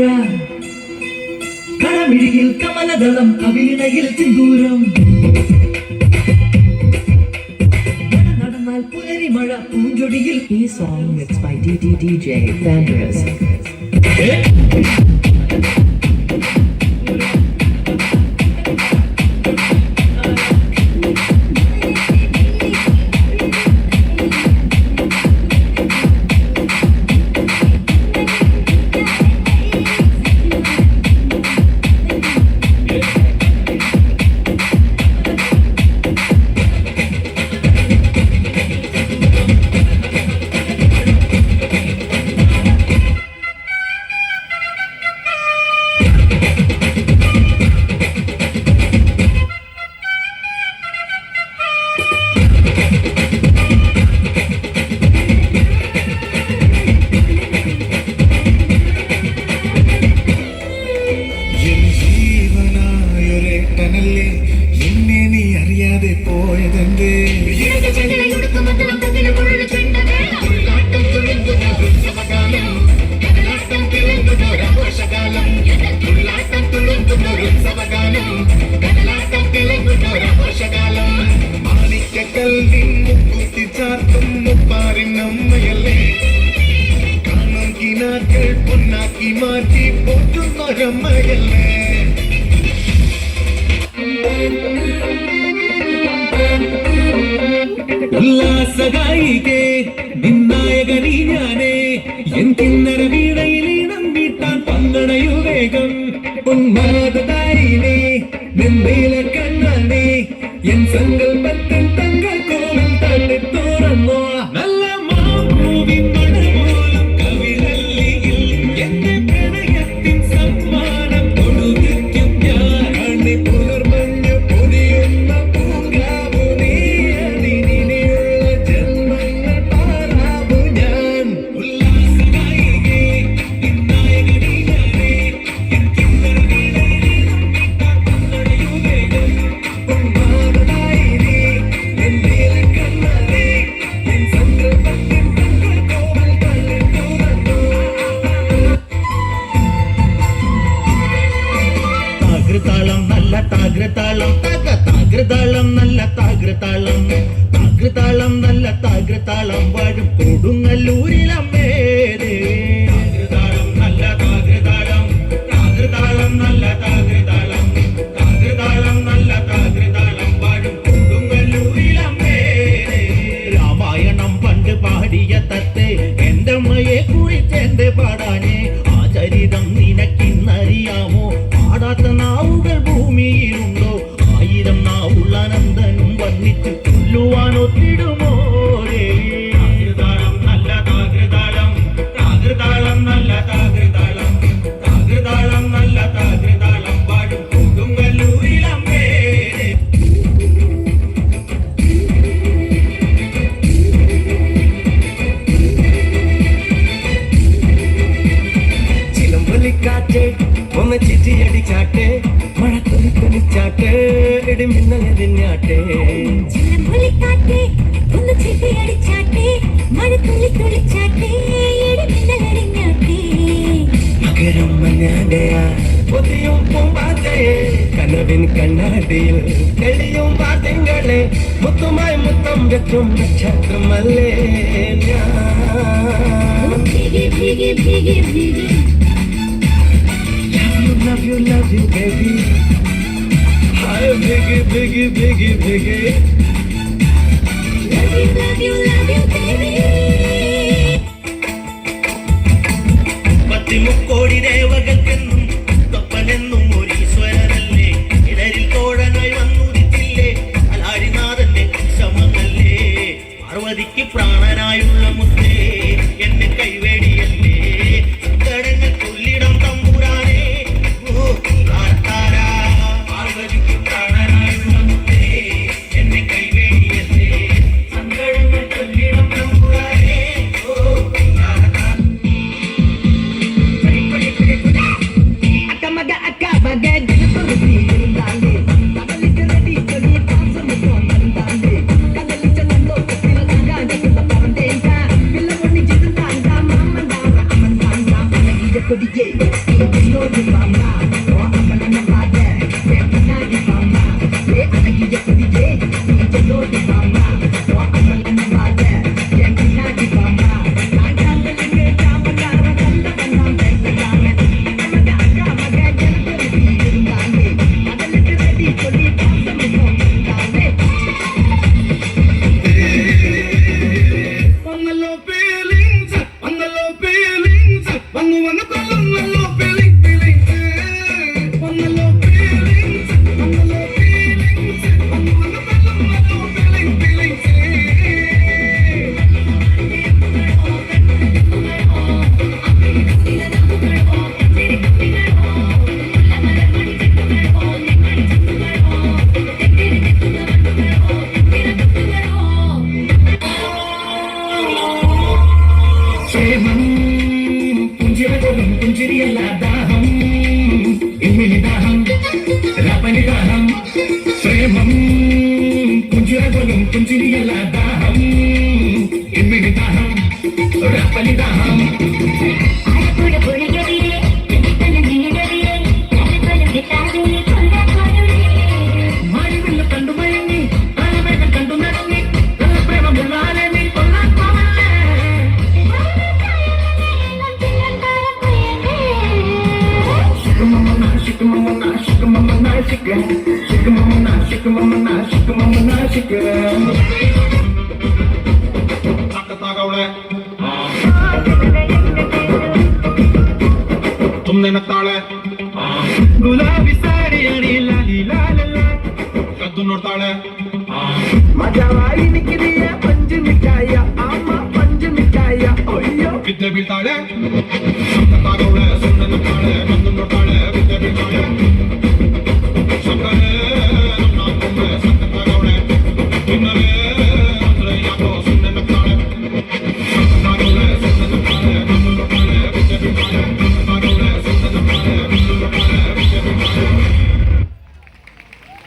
மழ களமிழியில் கமலதளம் கவிழினையில் சிந்தூரம் நடந்தால் புலரி மழ பூஞ்சொடியில் This song is by DD DJ Fandris. ഉല്ലാസഗായികേ നിന്നായകനീ ഞാനേ എൻ കിന്നര വീണയിലേ നമ്പിട്ടാൻ പന്തടയു വേഗം ഉന്മാദതായിനേ നിന്നീല കണ്ണാനേ എൻ സങ്കൽ ഭൂമിയിലുണ്ടോ ആയിരം നാവുള്ള നന്ദനും വർണ്ണിച്ചു ചൊല്ലുവാനൊത്തിടും ചുഴലിച്ചാട്ടേ ഇടിമിന്നലതിഞ്ഞാട്ടേ ചുരമ്പുലിക്കാട്ടേ ഒന്ന് ചിട്ടിയടിച്ചാട്ടേ മഴ തുള്ളി തുള്ളിച്ചാട്ടേ ഇടിമിന്നലരിഞ്ഞാട്ടേ മകരം മഞ്ഞാടയ പൊതിയും പൂമ്പാറ്റയെ കനവിൻ കണ്ണാടിയിൽ കളിയും പാട്ടിങ്കളെ മുത്തുമായി മുത്തം വെച്ചും നക്ഷത്രമല്ലേ ഭീകി ഭീകി ഭീകി ഭീകി Love you, love you, baby. biggie, biggie, biggie. Let me love you. you. Shake 'em, mama, now shake 'em, mama, now shake 'em, mama, now shake 'em. ಸುಮ್ನೆ ನಗ್ತಾಳೆ ಗುಲಾಬಿ ಸಾರಿ ಅಡಿಲ್ಲ ಲೀಲಾಲಲ್ಲ ಕದ್ದು ನೋಡ್ತಾಳೆ ಮಜವಾಡಿ ನಿಕ್ಕಿದೀಯ ಪಂಜು ಮಿಠಾಯ ಅಮ್ಮ ಪಂಜು ಮಿಠಾಯ ಅಯ್ಯೋ ಬಿದ್ದೆ ಬೀಳ್ತಾಳೆ ಸುಮ್ಮನೆ ನಗ್ತಾಳೆ ಕದ್ದು ನೋಡ್ತಾಳೆ ಬಿದ್ದೆ ಬೀಳ್ತಾಳೆ